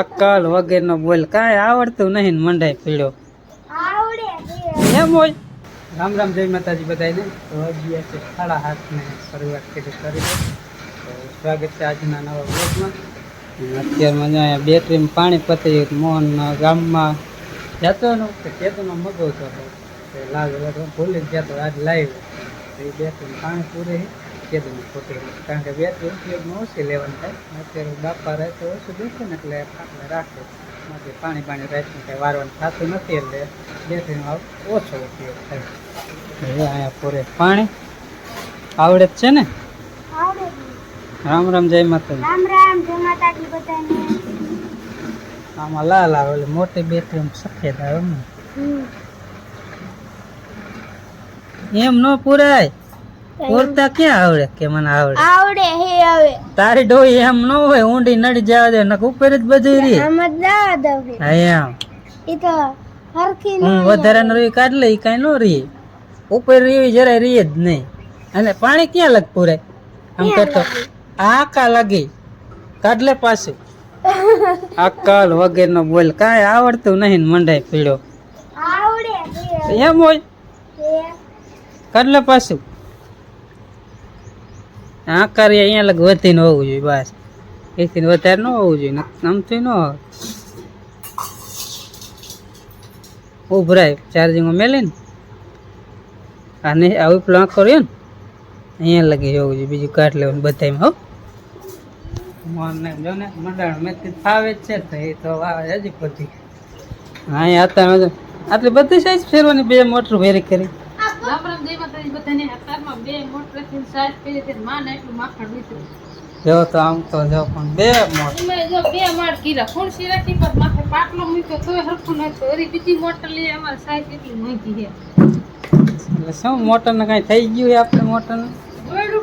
અક્કલ વગેરેનો બોલ. કાંઈ આવડતું નહીં ને મંડાઈ પીડ્યો એમ હોય. રામ રામ જય માતાજી બધાને તો હજી છે સાડા હાથને શરૂઆત કરી કરી સ્વાગત છે આજના નવા બ્લોગમાં અત્યારમાં જો અહીંયા બેટરીમાં પાણી પતી મોહન ગામમાં જતો નો કે કેતોનો મગવતો હતો. તે લાગ ભૂલી જતો આજ લાઈવ એ બેટરીમાં પાણી પૂરે કેતોનો ખોટી કારણ કે બેટરી ઉપયોગમાં ઓછી લેવાનું થાય. અત્યારે બાપા રહે તો ઓછું દેખે ને એટલે આપણે રાખે માટે પાણી પાણી રાખ્યું કંઈ વારવાનું થતું નથી એટલે બેટરીનો ઓછો ઉપયોગ થાય. અહીંયા પૂરે પાણી. આવડે જ છે ને? રામ રામ જય માતાજી. રામ રામ જય માતાજી બધાને. આમાં લાલ આવે એટલે મોટી બેટરી સફેદ આવે એમ ને. એમ ન પૂરાય. પૂરતા ક્યાં આવડે કે મને આવડે? આવડે હે આવે તારી ડોઈ એમ ન હોય ઊંડી નડી જવા દે નક ઉપર જ બધું રી ના દઉં હા એમ. એ તો હરખી હું વધારાનું રહી કાઢ લે કઈ ન રહી. ઉપર રીવી જરાય રહી જ નહીં. અને પાણી ક્યાં લગ પૂરે? આમ કરતો આકા લાગી. કાઢ લે પાછું. અક્કલ વગેરેનો બોલ કાંઈ આવડતું નહીં ને મંડાઈ આવડે એમ હોય. કાઢ લે પાછું. આકાર અહીંયા લગ ન હોવું જોઈએ બસ. એથી વધારે ન હોવું જોઈએ આમથી ન હોય. ઉભરાય ચાર્જિંગમાં મેલી ને અને આ પેલો આંખો રહ્યો ને અહીંયા લગી જવું જોઈએ બીજું કાઢ લેવાનું બધામાં હો. જો ને મંડાણ મેં ફાવે જ છે તો એ તો આવે હજી બધી. અહીંયા હતા આટલી બધી સાઈઝ ફેરવાની બે મોટર ભેરી કરી. જો તો આમ તો જો પણ બે મોટર એટલે શું મોટર ને કઈ થઈ ગયું છે આપણે મોટર ને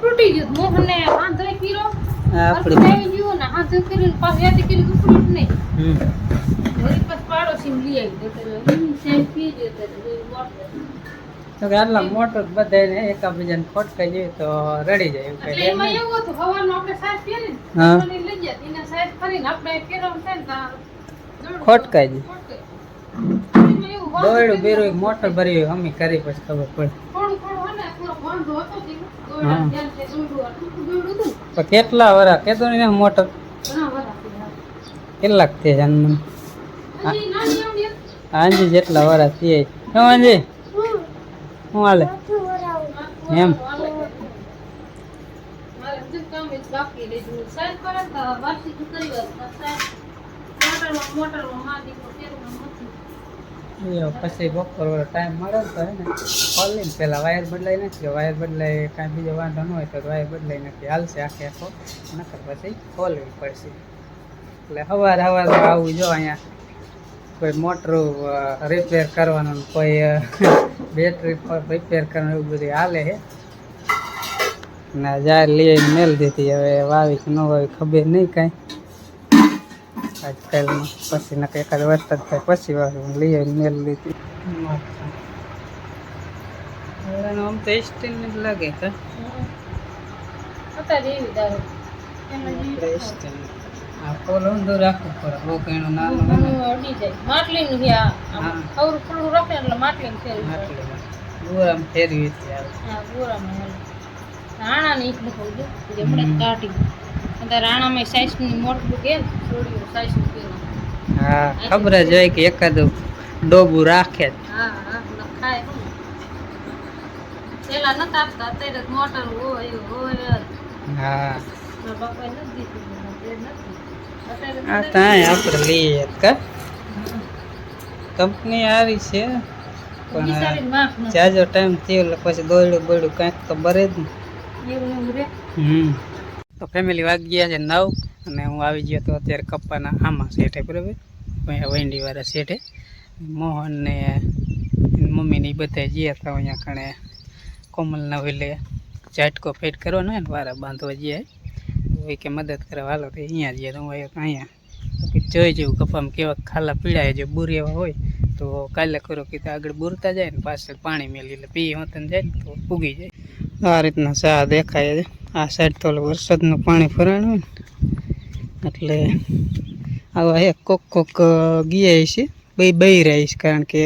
તૂટી ગયું. મોહને ને ધોઈ પીરો આપણી થઈ ગયું ને હાથ કરીને પાછું યાદ કરી ઉપડ્યું જ નહીં. હમ. વળી પાછું પાડોશી લઈ આવી. તો તો મોટર તો કે આટલા મોટર બધાને એકાબીજાને કહી જોઈએ તો રડી જાય એવું કઈ. એમાં એવું હતું હવાનું આપણે સાઈઝ પહેરી ને હા. લઈ જાય એના સાઈઝ ફરીને આપણે ફેરવવાનું થાય ને ખોટ કહી જાય દોયડું બીરું મોટર ભરી અમે કરી પછી ખબર પડે. છે, કેટલા વરા કેતો ને મોટર કેટલાક થયા. હજી જેટલા વરા શું આંજી? શું હાલે? એમ. પછી બપોર ટાઈમ મળે તો હે ને ખોલીને પેલા વાયર બદલાઈ નાખી વાયર બદલાય કાંઈ બીજો વાંધો ન હોય તો વાયર બદલાઈ નથી, હાલશે આખે આખો, નકર પછી ખોલવી પડશે. એટલે સવારે સવારે આવું જો અહીંયા. કોઈ મોટર રિપેર કરવાનું ને કોઈ બેટરી રિપેર કરવાનું એવું બધું હાલે છે ને જાય લઈ મેલ દીધી. હવે વાવી કે ન વાવી ખબર નહીં કાંઈ. આજકાલમાં પછી નકર એકાદ વરસાદ થાય પછી વાવી લઈ આવી મેલ દીધી. આમ તો સ્ટીલ જ લાગે સ્ટીલ આ પોલ રાખવું પડે બહુ કઈ નાનું અડી જાય. માટલીનું છે આ. આમ ખુલ્લું રાખે એટલે માટલીનું ફેરવી પડે. દૂર ફેરવી છે હા, ગોરામાં હાલે. રાણાની ઈટ લખાવું હમણાં જ કાઢી. અત્યારે રાણામાં સાઈઝની મોટું કે ને, થોડી સાઈઝનું કે ને. હા ખબર જ હોય કે એકાદું ડોબું રાખે જ હા, હા, લખાય પેલા નતા આપતા અત્યારે મોટર હોય હોય હા મારા નથી દીધું નથી. આ ત્યાં આપણે લઈએ કા? કંપની આવી છે પણ. જાજો ટાઈમ થયો એટલે પછી દોડ્યું બોડ્યું કાંઈક તો બરે જ ને. હમ. તો ફેમિલી વાગી ગયા છે નવ અને હું આવી ગયો તો અત્યારે કપ્પાના આમાં શેઠે બરાબર? અહીંયા વેંડીવાળા શેઠે. મોહન ને મમ્મીને મમ્મી ને એ બધા ગયા હતા અહીંયા કણે કોમલના વેલે ઝાટકો ફેટ કરવાનો હોય ને વારા બાંધવા ગયા. કે મદદ કરવા હાલો તો અહીંયા જઈએ તો હું આવ્યો અહીંયા. તો કે જોઈ જેવું કપામાં કેવા ખાલા પીડાય જો બુર એવા હોય, તો કાલે કરો કે આગળ બુરતા જાય ને, પાછળ પાણી મેલી એટલે પી હોતન જાય ને, તો ઉગી જાય. આ રીતના સા દેખાય છે. આ સાઈડ તો વરસાદનું પાણી ફરાણું હોય ને, એટલે આવા એક કોક કોક ગયા છે બે બહી રહીશ કારણ કે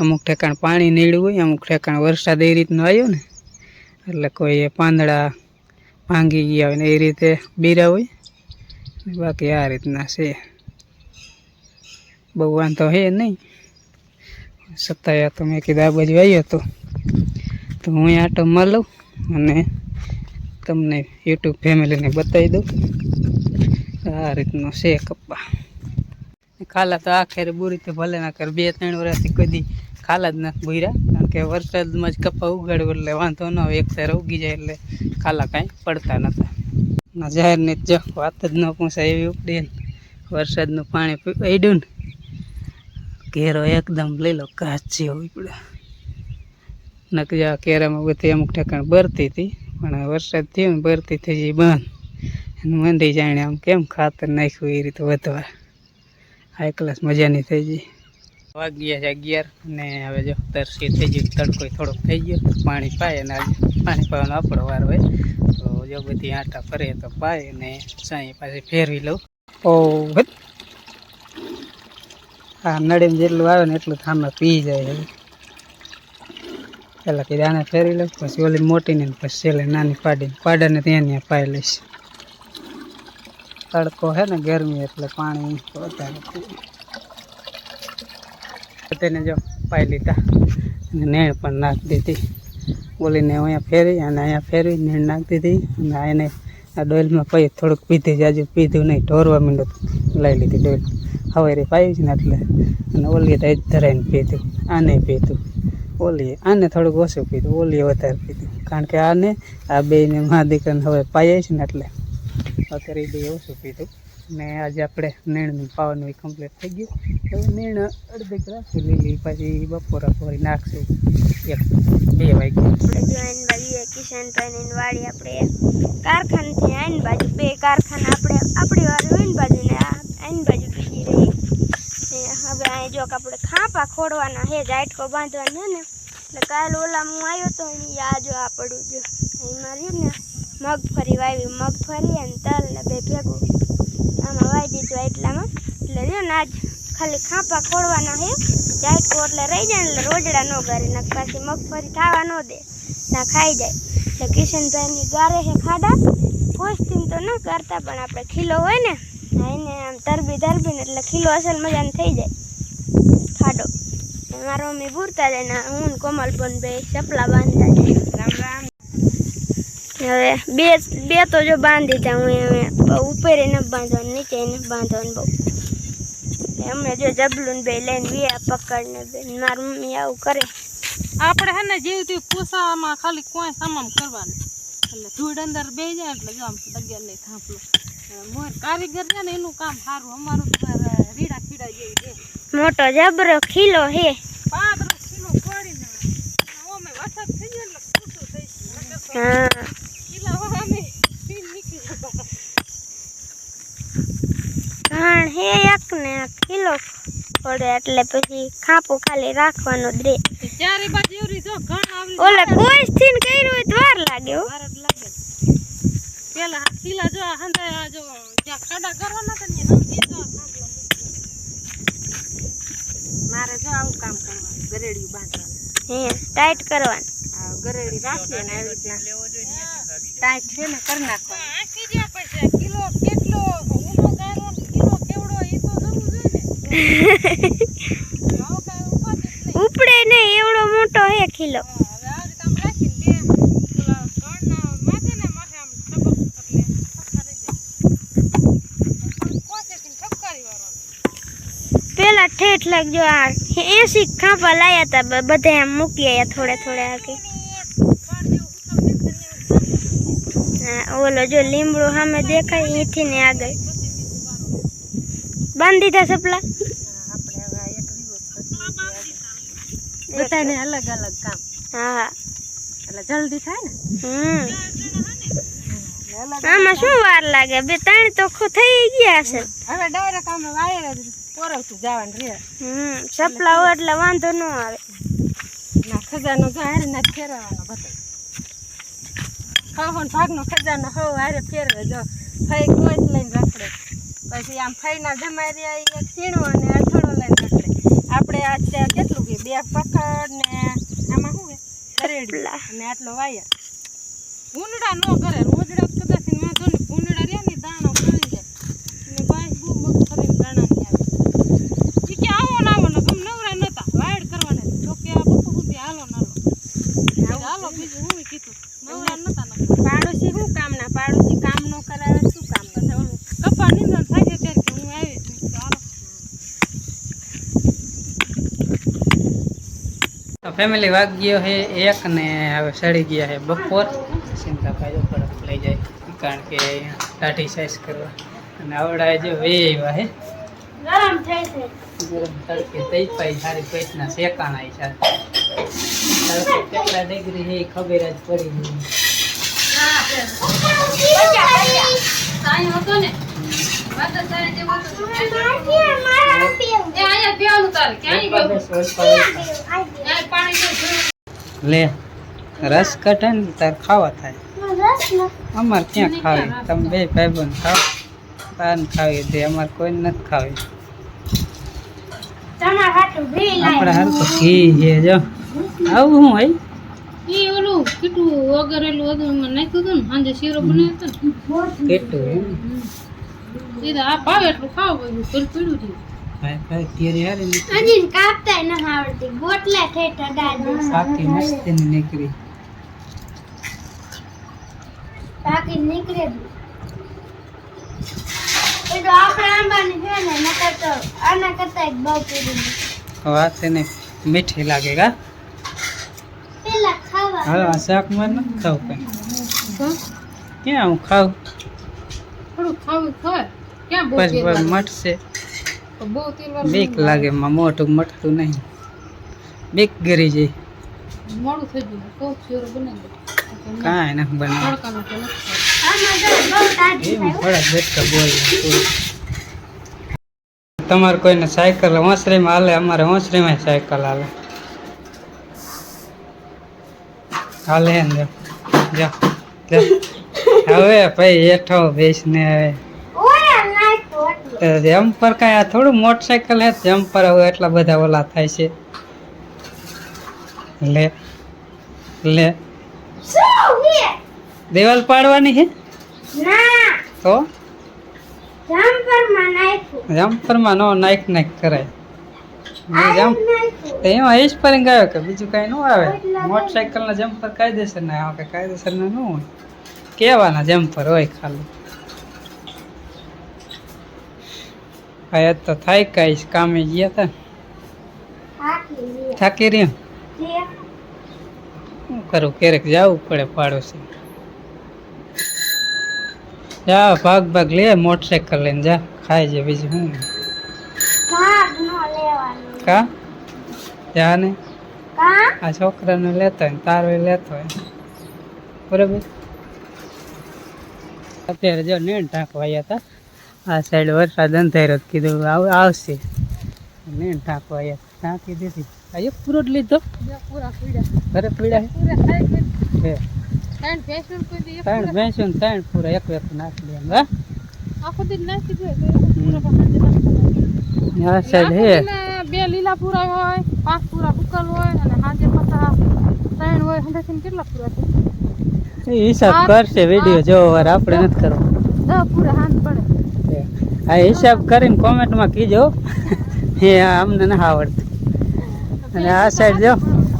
અમુક ઠેકાણ પાણી નીડ્યું હોય, અમુક ઠેકાણ વરસાદ એ રીતનો આવ્યો ને, એટલે કોઈ પાંદડા ભાંગી ગયા હોય ને એ રીતે બીરા હોય. બાકી આ રીતના છે. બહુ વાંધો હે નહીં. સત્તાયા તો મેં કીધું આ બાજુ આવ્યો હતો તો હું આટો માં લઉં અને તમને યુટ્યુબ ફેમિલીને બતાવી દઉં. આ રીતનો છે કપ્પા. ખાલા તો આખરે બુરી તો ભલે ના કર. બે ત્રણ વર્ષથી કોઈ દી ખાલા જ નથી ભૂર્યા. કારણ કે વરસાદમાં જ કપા ઉગાડ્યો એટલે વાંધો ન આવે. એક સાર ઉગી જાય એટલે ખાલા કાંઈ પડતા નતા. ના જાહેરની જો વાત જ ન પૂછાય એવી ઉપડી વરસાદનું પાણી પડ્યું ને. ઘેરો એકદમ લઈ લો કાચી પડે ઉપડ્યો નકજા કેરામાં બધી અમુક ઠેકાણ ભરતી હતી, પણ વરસાદ થયો ને, ભરતી થઈ જઈ બંધ. મંડી જાણે આમ કેમ ખાતર નાખ્યું એ રીતે વધવા. હાઈ ક્લાસ મજાની થઈ ગઈ વાગ્યા છે અગિયાર ને હવે જો તરસી થઈ ગયું તડકો થોડોક થઈ ગયો, પાણી પાય અને આજે પાણી પાવાનો આપણો વાર હોય. તો જો બધી આટા ફરે તો પાય અને સાંઈ પાછી ફેરવી લઉં. ઓ આ નડીમ જેટલું આવે ને એટલું થાંભા પી જાય પહેલાં કીધા આને ફેરવી લઉં, પછી ઓલી મોટી ને પછી છેલ્લે નાની પાડીને પાડાને ત્યાં ત્યાં પાઈ લઈશ. તડકો હે ને ગરમી એટલે પાણી વધારે તેને જો પાઈ લીધા. અને નેણ પણ નાખી દીધી. ઓલીને અહીંયા ફેરવી અને અહીંયા ફેરવી નેણ નાખી દીધી. અને એને આ ડોલમાં પછી થોડુંક પીધી. જાજુ પીધું નહીં. ઢોરવા માંડ્યું લઈ લીધી ડોલ. હવે રે પાઈ છે ને એટલે અને ઓલી તો ધરાઈને પીધું. આને પીધું. ઓલી આને થોડુંક ઓછું પીધું. ઓલીએ વધારે પીધું. કારણ કે આને, આ બેને મા હવે પાઈએ છે ને એટલે અત્યારે બે ઓછું પીધું. ને આજે આપણે નીણનું પાવાનું કમ્પ્લીટ થઈ ગયું. હવે નેણ અડધે રાખી લીલી પછી બપોરા ફરી નાખશે. એક, બે એ કિશનભાઈ વાડી આપણે કારખાનાથી. આઈન બાજુ બે કારખાના આપણે, આપણી વાડી હોય બાજુ ને આઈન બાજુ બીજી રહી. હવે અહીં જો આપણે ખાપા ખોડવાના હે જાટકો બાંધવાનો ને. કાલ ઓલા હું આવ્યો તો એની જો આ પડું માર્યું ને મગફળી વાવી મગફળી અને તલ ને બે ભેગું. આમાં વાવી દીધું એટલામાં. એટલે જો ને આજ ખાલી ખાંપા ખોળવાના હે. જાટકો એટલે રહી જાય એટલે રોજડા ન કરે ને પાછી મગફળી ખાવા ન દે. ના ખાઈ જાય. એટલે કિશનભાઈની ગારે હે ખાડા. કોસ્ટિંગ તો ન કરતા, પણ આપણે ખીલો હોય ને એને આમ તરબી તરબીને એટલે ખીલો અસલ મજાનો થઈ જાય. ખાડો. મારો મમ્મી પૂરતા જાય ને હું કોમલ પણ બે ચપલા બાંધતા જાય. રામ રામ. હવે બે બે તો જો બાંધી દીધા હું હવે ઉપર એને બાંધવાનું નીચે એને બાંધવાનું બહુ. અમે જો જબલું બે લઈને બે પકડને બે. મારી મમ્મી આવું કરે. આપણે હે ને જેવું તેવું ખાલી કોઈ સામાન કરવાનું. એટલે ધૂળ અંદર બે જાય એટલે જો આમ દગેર નહીં થાંભલો. મોર કારીગર છે ને એનું કામ સારું. અમારું તો રીડા ખીડા જેવું છે. મોટો જબરો ખીલો હે. પાંચ કિલો પડીને. ઓમે વરસાદ થઈ ગયો એટલે હા કિલા વાળાને પીન નીકળી જતા ઘાણ હે એક ને આ ખીલો પડે એટલે પછી ખાપું ખાલી રાખવાનું જ રે. ચારે બાજુ એવરી જો ઘણ આવલી ઓલે કોઈ સ્થિન કર્યું હોય તો વાર લાગે હો. વાર જ લાગે. પેલા આ કિલા જો આ હંધે આ જો જ્યાં ખાડા કરવાના હતા ને હંધી જો આ થાંભલો મૂકી. મારે જો આવું કામ કરવાનું ગરેડિયું બાંધવાનું. હે ટાઈટ કરવાનું. આ ગરેડી રાખીએ ને આવી રીતના. ટાઈટ છે ને કરી નાખવાનું. રહી જાય. થોડીક કોચેથી ઠપકારી વાળવાનું. પેલા ઠેઠ લાગજો આ એસી ખાપા લાયા તા બ- બધા આમ મૂકી આયા થોડે થોડે આકે કાળ જેવું હુકમ નીચે ને એવું હા, ઓલો જો લીમડો સામે દેખાય અહીંથી ને આગળ બાંધી દીધા સપલા આપણે હવે આ એક દિવસ પછી બધાને અલગ અલગ કામ. હા. એટલે જલ્દી થાય ને? હમ. આમાં શું વાર લાગે? બે ત્રણ તો ખો થઈ ગયા છે. હવે ડાયરેક્ટ આમ વાયર જ પોરવતું જવાનું રે હમ. સપલા હોય એટલે વાંધો ન આવે. ના ખજાનો જો હારે ના ફેરવાનો બધો. ખાવાનો ભાગનો ખજાનો હો હારે ફેરવે જો. ફઈ કોઈ લઈને રાખડે. પછી આમ ફઈના જમાઈ રહ્યા એ એક સીણો અને અથડો લઈને નીકળે આપણે આ ત્યાં કેટલું કે? બે પકડ ને આમાં શું કે દરેડી અને આટલો વાયર. ઊંડા નો કરે રોજડા કદાચ વાંધો ને ભૂંડડા રહ્યા ને દાણો ખાઈ જાય ને બાઈ બહુ મગ ફરીને દાણા નહીં આવે ઈ કે આવો ને આવો ને ગમ નવરા નતા વાયડ કરવાના જો કે આ બપોર સુધી હાલો ને હાલો હાલો બીજું હું કીધું નવરા નતા નકર. પાડોશી શું કામના પાડોશી કામ ન કરાવે તો શું કામ પછી ઓલું કપા નિંદણ થાય છે ત્યારે કે હું આવી જ નહીં હાલો તો ફેમિલી વાગ્યો છે એક ને હવે સડી ગયા છે બપોર. ચિંતાભાઈ ઉપર લઈ જાય કારણ કે દાઢી સાઈઝ કરવા. અને આવડાય જો વે આવ્યા હે. ગરમ થઈ છે. ગરમ તડકે તઈ પાઈ સારી પેટના શેકાણા છે. તડકે કેટલા ડિગ્રી છે એ ખબર જ પડી ગઈ. સાંઈ હતો ને. વાત સાંઈ જેવો હતો. મારા પીવું એ અહીંયા પીવાનું તારે. ક્યાંય ઉપર લે રસ કઢે ને તાર ખાવા થાય. અમારે ક્યાં ખાવી? તમે બે ભાઈબંધ ખાવ તાર ખાવી દે અમારે કોઈ નથી ખાવી. આપણે હાલ તો ઘી છે જો. આવું શું હોય? એ ઓલું કેટલું વગરેલું હતું નાખ્યું હતું ને સાંજે શીરો બનાવ્યો હતો ને. કેટલું એ તો આ ભાવે એટલું ખાવ બધું પેલું પીડું થયું. ભાઈ ભાઈ કેરી હારી નીકળી? હજી કાપતા ન આવડતી. ગોટલા ઠેઠ અડાડી સાકી મસ્તીની નીકળી. બાકી નીકળે જ. એ તો આપણે આંબાની છે ને નકર તો આના કરતા જ બહુ પીડી વાત એને મીઠી લાગે કા? પેલા ખાવા. હવે આ શાકમાં નથી ખાવું કઈ. ક્યાં હું ખાઉં થોડું ખાવું ખવાય. ક્યાં બહુ પછી તેલ પછી બીક લાગે માં મોઢું મટતું નહીં. બીક ગરી જાય મોડું થઈ ગયું. કહું શીરો બનાવી કાંઈ નથી બનાવ તમારે કોઈને સાયકલ ઓસરીમાં હાલે? અમારે ઓસરીમાં સાયકલ હાલે. હાલે હવે ભાઈ હેઠો બેસને હવે. નાખ્યો પર કાંઈ આ થોડું મોટરસાયકલ હે જમ્પર હવે એટલા બધા ઓલા થાય છે. લે લે. દિવાલ પાડવાની છે? તો? જમ્પરમાં નો નાઈક નાઈક કરાય. એમાં એ આવે કે બીજું કાંઈ ન આવે? મોટરસાયકલના જમ્પર કાયદેસર ના આવે કે કાયદેસરના ન હોય. કેવાના જમ્પર હોય ખાલી. હા તો થાય કાંઈ કામે ગયા તા. થાકી રહ્યો? શું કરું ક્યારેક જવું પડે પાડોશી. જા ભાગ ભાગ લે મોટરસાયકલ લઈને જા ખાઈ જાય બીજું શું? કા? જા ને આ છોકરાને લેતો હોય ને તારો લેતો હોય. બરોબર? અત્યારે જો નેણ ટાંકવા આવ્યા હતા આ સાઈડ વરસાદ અંધારો કીધું. આવ આવશે. ને ટાંકો હતા. ટાંકી દીધી આ એક પૂરો જ લીધો? બે પૂરા પીડ્યા ઘરે પીડા છે. ત્રણ ભેંસું ત્રણ ભેંસો ને ત્રણ પૂરા. એક નાખી દે હા. આખો દી નાખી દે આ સાઈડ હે. બે લીલા પૂરા હોય પાંચ પૂરા બુકલ હોય અને સાંજે પાછા ત્રણ હોય. હંધાથી કેટલા પૂરા એ હિસાબ કરશે વીડિયો જોવો આપણે નથી કરવો પૂરા હાંજ પડે. આ હિસાબ કરીને કોમેન્ટમાં કીજો. હે અમને ના આવડતું. અને આ સાઈડ જો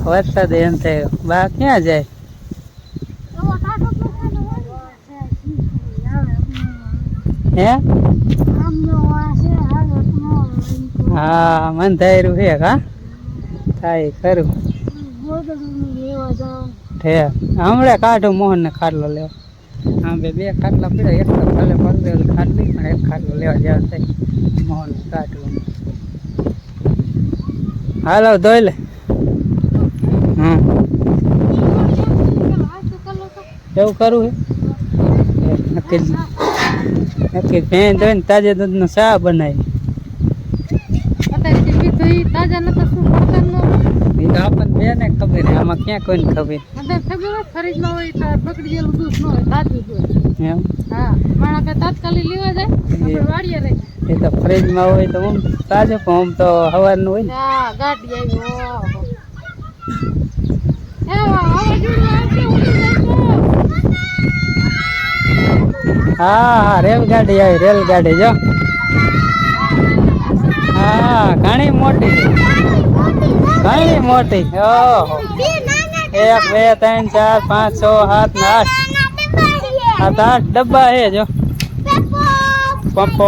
વરસાદ એમ થયો. બા ક્યાં જાય. હે? હા મન થાય છે કા થાય ખરું. હે હમણાં કાઢું મોહન ને ખાટલો લેવા. હા બે બે ખાટલા પડ્યા, એક તો ભલે ખાટ ખાટલી, પણ એક ખાટલો લેવા જેવા થાય મોહન કાઢવું હાલો, ધોઈ લે. એવું કરવું એ નક્કી નક્કી ભેં ધોઈને તાજે દૂધનો ચા બનાવી તાજા નતા તો આપણને બે ને ખબર આમાં ક્યાં કોઈને ખબર? અંદર ખબર ફ્રીજમાં હોય તો બગડી ગયેલું દૂધ ન હોય જ એમ? હા કે તાત્કાલિક લેવા જાય આપણે વાડીએ રહી એ તો ફ્રીજમાં હોય તો આમ તાજો પણ આમ તો હવાનું હોય ને. હા ગાડી આવી હા હા. રેલગાડી આવી રેલગાડી જો. હા ઘણી મોટી ઘણી મોટી. ઓહો એક બે ત્રણ ચાર પાંચ છ સાત ને આઠ. સાત આઠ ડબ્બા હે જો. પંપ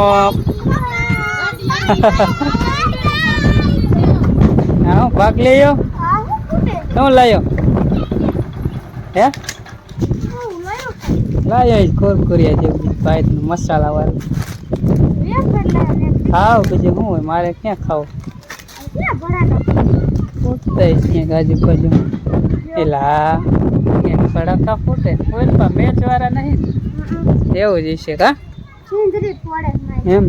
હા. ભાગ લઈ શું લાયો? હે? લાયો. કુરકુરિયા જેવું ભાઈ મસાલા વાળું. ખાવ બીજું શું હોય મારે ક્યાં ખાવું? ફૂટતા ગાજુ બાજુ એલા ક્યાંક ભડાકા ફૂટે. કોઈ પણ મેચ વાળા નહીં? એવું જ છે કા? એમ.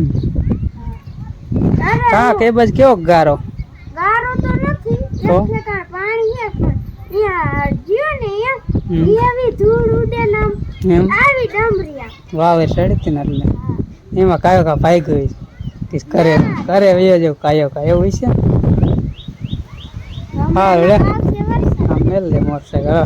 હા. કે બસ કેવો ગારો? ગારો તો નથી. તો? પાણી છે પણ અહીંયા જ્યો ને. અહીંયા એવી ધૂળ ઉડે ને આમ એમ? આવી ડમરિયા. વાવે સડતી ને એટલે. એમાં કાયો કા ભાઈ ગયો કરે કરે વયો કાયો કા એવું છે? હા લે આવશે વરસાદ આ